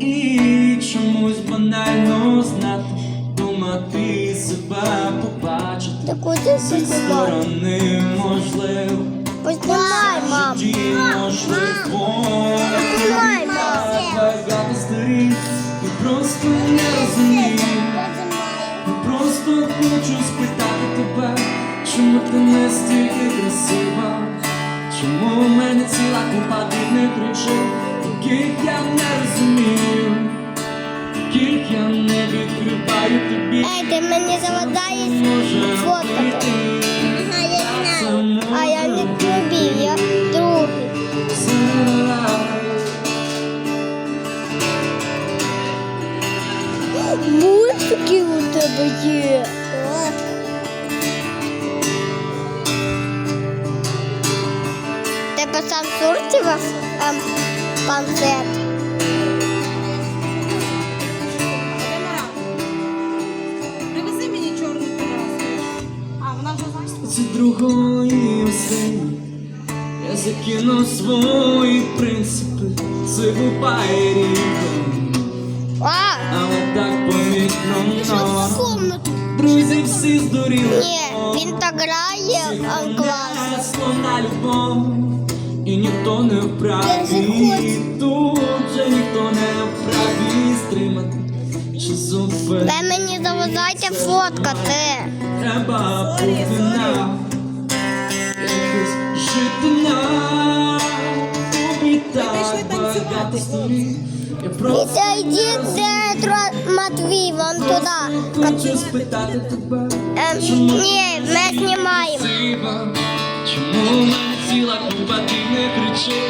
І чомусь банально знати, думати себе побачити. Ти куди Зі сторони можливо, Познімай, мам. можливо. Познімай, мам. Багато сторін, просто не розумію. Просто хочу спитати тебе, чому ти не стільки красива? Чому в мене ціла купа дивних речей, яких я не тобі, Ей, ти мені завадаєш фоткати. прийти. А я не тобі, я другий. Мультики у тебе є. Тебе сам суртіва ем, панцет. 22-ї осені я закину свої принципи, загубай рідом. Але так помітно Друзі всі здуріли. Ні, він так грає, а клас. Словна любов, і ніхто не вправі. Тут же ніхто не вправі стримати. Чи зупинити. Дай мені заважайте фоткати. Треба бути де Тро- Матвій, вон туди. хочу спитати тебе. Ем, ні, ми знімаємо. Чому в мене ціла купа дивних речей?